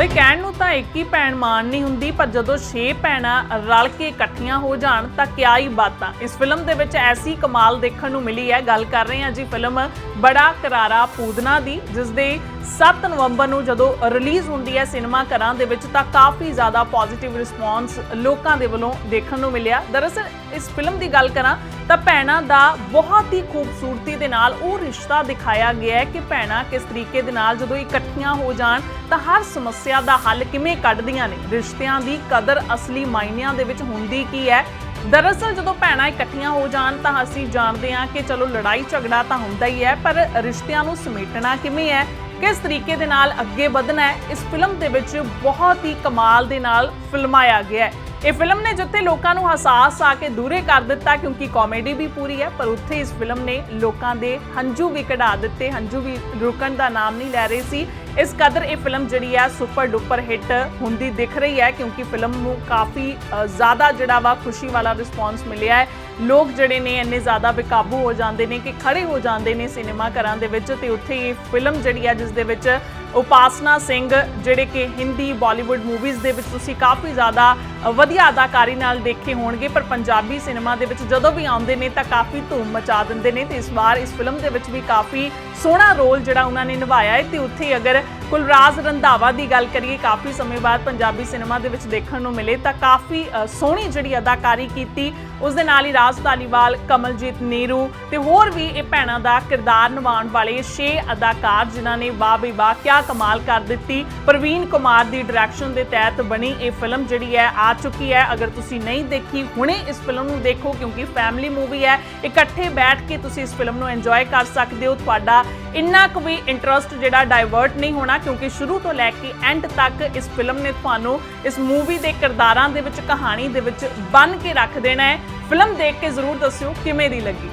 ਬਈ ਕਹਿਣ ਨੂੰ ਤਾਂ ਇੱਕ ਹੀ ਭੈਣ ਮਾਨ ਨਹੀਂ ਹੁੰਦੀ, ਪਰ ਜਦੋਂ ਛੇ ਭੈਣਾਂ ਰਲ ਕੇ ਇਕੱਠੀਆਂ ਹੋ ਜਾਣ ਤਾਂ ਕਿਆ ਹੀ ਬਾਤਾਂ। ਇਸ ਫਿਲਮ ਦੇ ਵਿੱਚ ਐਸੀ ਕਮਾਲ ਦੇਖਣ ਨੂੰ ਮਿਲੀ ਹੈ। ਗੱਲ ਕਰ ਰਹੇ ਹਾਂ ਜੀ ਫਿਲਮ ਬੜਾ ਕਰਾਰਾ ਪੂਦਨਾ ਦੀ ਜਿਸ ਦੇ 7 ਨਵੰਬਰ ਨੂੰ ਜਦੋਂ ਰਿਲੀਜ਼ ਹੁੰਦੀ ਹੈ ਸਿਨੇਮਾ ਘਰਾਂ ਦੇ ਵਿੱਚ ਤਾਂ ਕਾਫੀ ਜ਼ਿਆਦਾ ਪੋਜ਼ਿਟਿਵ ਰਿਸਪੌਂਸ ਲੋਕਾਂ ਦੇ ਵੱਲੋਂ ਦੇਖਣ ਨੂੰ ਮਿਲਿਆ। ਦਰਅਸਲ ਇਸ ਫਿਲਮ ਦੀ ਗੱਲ ਕਰਾਂ ਤਾਂ ਭੈਣਾਂ ਦਾ ਬਹੁਤ ਹੀ ਖੂਬਸੂਰਤੀ ਦੇ ਨਾਲ ਉਹ ਰਿਸ਼ਤਾ ਦਿਖਾਇਆ ਗਿਆ ਹੈ ਕਿ ਭੈਣਾਂ ਕਿਸ ਤਰੀਕੇ ਦੇ ਨਾਲ ਜਦੋਂ ਇਕੱਠੀਆਂ ਹੋ ਜਾਣ ਤਾਂ ਹਰ ਸਮੱਸਿਆ ਦਾ ਹੱਲ ਕਿਵੇਂ ਕੱਢਦੀਆਂ ਨੇ। ਰਿਸ਼ਤਿਆਂ ਦੀ ਕਦਰ ਅਸਲੀ ਮਾਇਨਿਆਂ ਦੇ ਵਿੱਚ ਹੁੰਦੀ ਕੀ ਹੈ? ਦਰਅਸਲ ਜਦੋਂ ਭੈਣਾਂ ਇਕੱਠੀਆਂ ਹੋ ਜਾਣ ਤਾਂ ਅਸੀਂ ਜਾਣਦੇ ਹਾਂ ਕਿ ਚਲੋ ਲੜਾਈ ਝਗੜਾ ਤਾਂ ਹੁੰਦਾ ਹੀ ਹੈ, ਪਰ ਰਿਸ਼ਤਿਆਂ ਨੂੰ ਸਮੇਟਣਾ ਕਿਵੇਂ ਹੈ? ਕਿਸ ਤਰੀਕੇ ਦੇ ਨਾਲ ਅੱਗੇ ਵਧਣਾ ਹੈ, ਇਸ ਫਿਲਮ ਦੇ ਵਿੱਚ ਬਹੁਤ ਹੀ ਕਮਾਲ ਦੇ ਨਾਲ ਫਿਲਮਾਇਆ ਗਿਆ ਹੈ। ਇਹ ਫਿਲਮ ਨੇ ਜਿੱਥੇ ਲੋਕਾਂ ਨੂੰ ਹਸਾਸ ਆ ਕੇ ਦੂਰੇ ਕਰ ਦਿੱਤਾ ਕਿਉਂਕਿ ਕਾਮੇਡੀ ਵੀ ਪੂਰੀ ਹੈ, ਪਰ ਉੱਥੇ ਇਸ ਫਿਲਮ ਨੇ ਲੋਕਾਂ ਦੇ ਹੰਝੂ ਵੀ ਕਢਾ ਦਿੱਤੇ, ਹੰਝੂ ਵੀ ਰੁਕਣ ਦਾ ਨਾਮ ਨਹੀਂ ਲੈ ਰਹੇ ਸੀ। ਇਸ ਕਦਰ ਇਹ ਫਿਲਮ ਜਿਹੜੀ ਹੈ ਸੁਪਰ ਡੁਪਰ ਹਿੱਟ ਹੁੰਦੀ ਦਿਖ ਰਹੀ ਹੈ ਕਿਉਂਕਿ ਫਿਲਮ ਨੂੰ ਕਾਫੀ ਜ਼ਿਆਦਾ ਜਿਹੜਾ ਵਾ ਖੁਸ਼ੀ ਵਾਲਾ ਰਿਸਪੌਂਸ ਮਿਲਿਆ ਹੈ। ਲੋਕ ਜਿਹੜੇ ਨੇ ਇੰਨੇ ਜ਼ਿਆਦਾ ਬੇਕਾਬੂ ਹੋ ਜਾਂਦੇ ਨੇ ਕਿ ਖੜੇ ਹੋ ਜਾਂਦੇ ਨੇ ਸਿਨੇਮਾ ਘਰਾਂ ਦੇ ਵਿੱਚ ਤੇ ਉੱਥੇ ਇਹ ਫਿਲਮ ਜਿਹੜੀ ਹੈ ਜਿਸ ਦੇ ਵਿੱਚ ਉਪਾਸਨਾ ਸਿੰਘ, ਜਿਹੜੇ ਕਿ ਹਿੰਦੀ ਬਾਲੀਵੁੱਡ ਮੂਵੀਜ਼ ਦੇ ਵਿੱਚ ਤੁਸੀਂ ਕਾਫੀ ਜ਼ਿਆਦਾ ਵਧੀਆ ਅਦਾਕਾਰੀ ਨਾਲ ਦੇਖੇ ਹੋਣਗੇ, ਪਰ ਪੰਜਾਬੀ ਸਿਨੇਮਾ ਦੇ ਵਿੱਚ ਜਦੋਂ ਵੀ ਆਉਂਦੇ ਨੇ ਤਾਂ ਕਾਫੀ ਧੂਮ ਮਚਾ ਦਿੰਦੇ ਨੇ ਤੇ ਇਸ ਵਾਰ ਇਸ ਫਿਲਮ ਦੇ ਵਿੱਚ ਵੀ ਕਾਫੀ ਸੋਹਣਾ ਰੋਲ ਜਿਹੜਾ ਉਹਨਾਂ ਨੇ ਨਿਭਾਇਆ ਹੈ ਤੇ ਉੱਥੇ ਅਗਰ ਕੁਲਰਾਜ ਰੰਧਾਵਾ ਦੀ ਗੱਲ ਕਰੀਏ, ਕਾਫੀ ਸਮੇਂ ਬਾਅਦ ਪੰਜਾਬੀ ਸਿਨੇਮਾ ਦੇ ਵਿੱਚ ਦੇਖਣ ਨੂੰ ਮਿਲੇ ਤਾਂ ਕਾਫੀ ਸੋਹਣੀ ਜਿਹੜੀ ਅਦਾਕਾਰੀ ਕੀਤੀ। ਉਸ ਦੇ ਨਾਲ ਹੀ ਰਾਜ ਧਾਲੀਵਾਲ, ਕਮਲਜੀਤ ਨੀਰੂ ਤੇ ਹੋਰ ਵੀ ਇਹ ਭੈਣਾਂ ਦਾ ਕਿਰਦਾਰ ਨਿਭਾਉਣ ਵਾਲੇ ਛੇ ਅਦਾਕਾਰ ਜਿਨ੍ਹਾਂ ਨੇ ਵਾਹ ਬਈ ਵਾਹ ਕਿਆ ਕਮਾਲ ਕਰ ਦਿੱਤੀ। ਪ੍ਰਵੀਨ ਕੁਮਾਰ ਦੀ ਡਾਇਰੈਕਸ਼ਨ ਦੇ ਤਹਿਤ ਬਣੀ ਇਹ ਫਿਲਮ ਜਿਹੜੀ ਹੈ ਆ ਚੁੱਕੀ ਹੈ। ਅਗਰ ਤੁਸੀਂ ਨਹੀਂ ਦੇਖੀ, ਹੁਣੇ ਇਸ ਫਿਲਮ ਨੂੰ ਦੇਖੋ, ਕਿਉਂਕਿ ਫੈਮਿਲੀ ਮੂਵੀ ਹੈ। ਇਕੱਠੇ ਬੈਠ ਕੇ ਤੁਸੀਂ ਇਸ ਫਿਲਮ ਨੂੰ ਇੰਜੋਏ ਕਰ ਸਕਦੇ ਹੋ। ਤੁਹਾਡਾ ਇੰਨਾ ਕੁ ਵੀ ਇੰਟਰਸਟ ਜਿਹੜਾ ਡਾਇਵਰਟ ਨਹੀਂ ਹੋਣਾ, ਕਿਉਂਕਿ ਸ਼ੁਰੂ ਤੋਂ ਲੈ ਕੇ ਐਂਡ ਤੱਕ ਇਸ ਫਿਲਮ ਨੇ ਤੁਹਾਨੂੰ ਇਸ ਮੂਵੀ ਦੇ ਕਿਰਦਾਰਾਂ ਦੇ ਵਿੱਚ, ਕਹਾਣੀ ਦੇ ਵਿੱਚ ਬੰਨ ਕੇ ਰੱਖ ਦੇਣਾ ਹੈ। ਫਿਲਮ ਦੇਖ ਕੇ ਜ਼ਰੂਰ ਦੱਸਿਓ ਕਿਵੇਂ ਦੀ ਲੱਗੀ।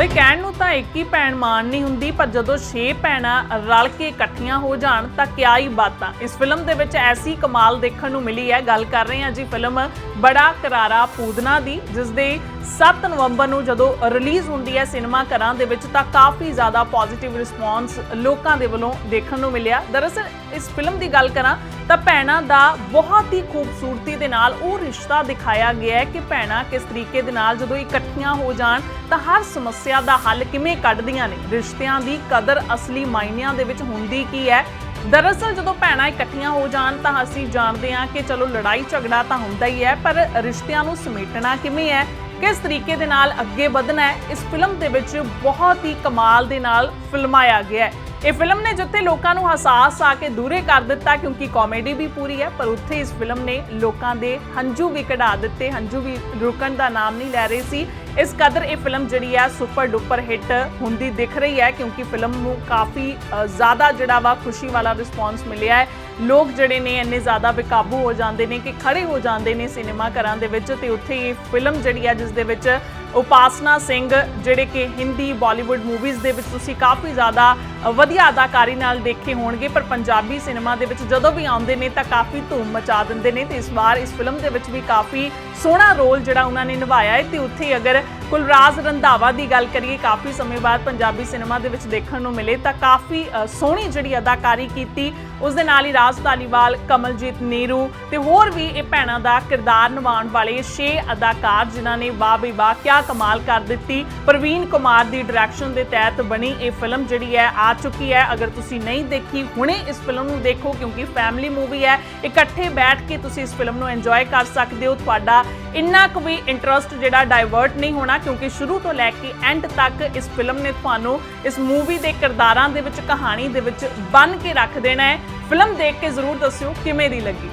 ਬਈ ਕਹਿਣ ਨੂੰ ਤਾਂ ਇੱਕ ਹੀ ਭੈਣ ਮਾਨ ਨਹੀਂ ਹੁੰਦੀ, ਪਰ ਜਦੋਂ ਛੇ ਭੈਣਾਂ ਰਲ ਕੇ ਇਕੱਠੀਆਂ ਹੋ ਜਾਣ ਤਾਂ ਕਿਆ ਹੀ ਬਾਤਾਂ। ਇਸ ਫਿਲਮ ਦੇ ਵਿੱਚ ਐਸੀ ਕਮਾਲ ਦੇਖਣ ਨੂੰ ਮਿਲੀ ਹੈ। ਗੱਲ ਕਰ ਰਹੇ ਹਾਂ ਜੀ ਫਿਲਮ ਬੜਾ ਕਰਾਰਾ ਪੂਦਨਾ ਦੀ ਜਿਸ ਦੇ 7 ਨਵੰਬਰ ਨੂੰ ਜਦੋਂ ਰਿਲੀਜ਼ ਹੁੰਦੀ ਹੈ ਸਿਨੇਮਾ ਘਰਾਂ ਦੇ ਵਿੱਚ ਤਾਂ ਕਾਫੀ ਜ਼ਿਆਦਾ ਪੋਜ਼ਿਟਿਵ ਰਿਸਪੌਂਸ ਲੋਕਾਂ ਦੇ ਵੱਲੋਂ ਦੇਖਣ ਨੂੰ ਮਿਲਿਆ। ਦਰਅਸਲ, ਇਸ ਫਿਲਮ ਦੀ ਗੱਲ ਕਰਾਂ ਤਾਂ ਭੈਣਾਂ ਦਾ ਬਹੁਤ ਹੀ ਖੂਬਸੂਰਤੀ ਦੇ ਨਾਲ ਉਹ ਰਿਸ਼ਤਾ ਦਿਖਾਇਆ ਗਿਆ ਹੈ ਕਿ ਭੈਣਾਂ ਕਿਸ ਤਰੀਕੇ ਦੇ ਨਾਲ ਜਦੋਂ ਇਕੱਠੀਆਂ ਹੋ ਜਾਣ ਤਾਂ ਹਰ ਸਮੱਸਿਆ ਦਾ ਹੱਲ ਕਿਵੇਂ ਕੱਢਦੀਆਂ ਨੇ। ਰਿਸ਼ਤਿਆਂ ਦੀ ਕਦਰ ਅਸਲੀ ਮਾਇਨਿਆਂ ਦੇ ਵਿੱਚ ਹੁੰਦੀ ਕੀ ਹੈ? ਦਰਅਸਲ, ਜਦੋਂ ਭੈਣਾਂ ਇਕੱਠੀਆਂ ਹੋ ਜਾਣ ਤਾਂ ਅਸੀਂ ਜਾਣਦੇ ਹਾਂ ਕਿ ਚਲੋ ਲੜਾਈ ਝਗੜਾ ਤਾਂ ਹੁੰਦਾ ਹੀ ਹੈ, ਪਰ ਰਿਸ਼ਤਿਆਂ ਨੂੰ ਸਮੇਟਣਾ ਕਿਵੇਂ ਹੈ? ਕਿਸ ਤਰੀਕੇ ਦੇ ਨਾਲ ਅੱਗੇ ਵਧਣਾ ਹੈ, ਇਸ ਫਿਲਮ ਦੇ ਵਿੱਚ ਬਹੁਤ ਹੀ ਕਮਾਲ ਦੇ ਨਾਲ ਫਿਲਮਾਇਆ ਗਿਆ ਹੈ। ਇਹ ਫਿਲਮ ਨੇ ਜਿੱਥੇ ਲੋਕਾਂ ਨੂੰ ਹਸਾਸ ਆ ਕੇ ਦੂਰੇ ਕਰ ਦਿੱਤਾ ਕਿਉਂਕਿ ਕਾਮੇਡੀ ਵੀ ਪੂਰੀ ਹੈ, ਪਰ ਉੱਥੇ ਇਸ ਫਿਲਮ ਨੇ ਲੋਕਾਂ ਦੇ ਹੰਝੂ ਵੀ ਕਢਾ ਦਿੱਤੇ, ਹੰਝੂ ਵੀ ਰੁਕਣ ਦਾ ਨਾਮ ਨਹੀਂ ਲੈ ਰਹੇ ਸੀ। ਇਸ ਕਦਰ ਇਹ ਫਿਲਮ ਜਿਹੜੀ ਹੈ ਸੁਪਰ ਡੁਪਰ ਹਿੱਟ ਹੁੰਦੀ ਦਿਖ ਰਹੀ ਹੈ ਕਿਉਂਕਿ ਫਿਲਮ ਨੂੰ ਕਾਫੀ ਜ਼ਿਆਦਾ ਜਿਹੜਾ ਵਾ ਖੁਸ਼ੀ ਵਾਲਾ ਰਿਸਪੌਂਸ ਮਿਲਿਆ ਹੈ। ਲੋਕ ਜਿਹੜੇ ਨੇ ਇੰਨੇ ਜ਼ਿਆਦਾ ਬੇਕਾਬੂ ਹੋ ਜਾਂਦੇ ਨੇ ਕਿ ਖੜੇ ਹੋ ਜਾਂਦੇ ਨੇ ਸਿਨੇਮਾ ਘਰਾਂ ਦੇ ਵਿੱਚ ਤੇ ਉੱਥੇ ਇਹ ਫਿਲਮ ਜਿਹੜੀ ਹੈ ਜਿਸ ਦੇ ਵਿੱਚ ਉਪਾਸਨਾ ਸਿੰਘ, ਜਿਹੜੇ ਕਿ ਹਿੰਦੀ ਬਾਲੀਵੁੱਡ ਮੂਵੀਜ਼ ਦੇ ਵਿੱਚ ਤੁਸੀਂ ਕਾਫੀ ਜ਼ਿਆਦਾ ਵਧੀਆ ਅਦਾਕਾਰੀ ਨਾਲ ਦੇਖੇ ਹੋਣਗੇ, ਪਰ ਪੰਜਾਬੀ ਸਿਨੇਮਾ ਦੇ ਵਿੱਚ ਜਦੋਂ ਵੀ ਆਉਂਦੇ ਨੇ ਤਾਂ ਕਾਫੀ ਧੂਮ ਮਚਾ ਦਿੰਦੇ ਨੇ ਤੇ ਇਸ ਵਾਰ ਇਸ ਫਿਲਮ ਦੇ ਵਿੱਚ ਵੀ ਕਾਫੀ ਸੋਹਣਾ ਰੋਲ ਜਿਹੜਾ ਉਹਨਾਂ ਨੇ ਨਿਭਾਇਆ ਹੈ ਤੇ ਉੱਥੇ ਅਗਰ ਕੁਲਰਾਜ ਰੰਧਾਵਾ ਦੀ ਗੱਲ ਕਰੀਏ, ਕਾਫੀ ਸਮੇਂ ਬਾਅਦ ਪੰਜਾਬੀ ਸਿਨੇਮਾ ਦੇ ਵਿੱਚ ਦੇਖਣ ਨੂੰ ਮਿਲੇ ਤਾਂ ਕਾਫੀ ਸੋਹਣੀ ਜਿਹੜੀ ਅਦਾਕਾਰੀ ਕੀਤੀ। ਉਸ ਦੇ ਨਾਲ ਹੀ ਰਾਜ ਧਾਲੀਵਾਲ, ਕਮਲਜੀਤ ਨੀਰੂ ਤੇ ਹੋਰ ਵੀ ਇਹ ਭੈਣਾਂ ਦਾ ਕਿਰਦਾਰ ਨਿਭਾਉਣ ਵਾਲੇ ਛੇ ਅਦਾਕਾਰ ਜਿਨ੍ਹਾਂ ਨੇ ਵਾਹ ਬਈ ਵਾਹ ਕਿਆ ਕਮਾਲ ਕਰ ਦਿੱਤੀ। ਪ੍ਰਵੀਨ ਕੁਮਾਰ ਦੀ ਡਾਇਰੈਕਸ਼ਨ ਦੇ ਤਹਿਤ ਬਣੀ ਇਹ ਫਿਲਮ ਜਿਹੜੀ ਹੈ ਆ ਚੁੱਕੀ ਹੈ। ਅਗਰ ਤੁਸੀਂ ਨਹੀਂ ਦੇਖੀ, ਹੁਣੇ ਇਸ ਫਿਲਮ ਨੂੰ ਦੇਖੋ, ਕਿਉਂਕਿ ਫੈਮਿਲੀ ਮੂਵੀ ਹੈ। ਇਕੱਠੇ ਬੈਠ ਕੇ ਤੁਸੀਂ ਇਸ ਫਿਲਮ ਨੂੰ ਇੰਜੋਏ ਕਰ ਸਕਦੇ ਹੋ। ਤੁਹਾਡਾ ਇੰਨਾ ਕੁ ਵੀ ਇੰਟਰਸਟ ਜਿਹੜਾ ਡਾਇਵਰਟ ਨਹੀਂ ਹੋਣਾ, ਕਿਉਂਕਿ ਸ਼ੁਰੂ ਤੋਂ ਲੈ ਕੇ ਐਂਡ ਤੱਕ ਇਸ ਫਿਲਮ ਨੇ ਤੁਹਾਨੂੰ ਇਸ ਮੂਵੀ ਦੇ ਕਿਰਦਾਰਾਂ ਦੇ ਵਿੱਚ, ਕਹਾਣੀ ਦੇ ਵਿੱਚ ਬੰਨ ਕੇ ਰੱਖ ਦੇਣਾ ਹੈ। ਫਿਲਮ ਦੇਖ ਕੇ ਜ਼ਰੂਰ ਦੱਸਿਓ ਕਿਵੇਂ ਦੀ ਲੱਗੀ।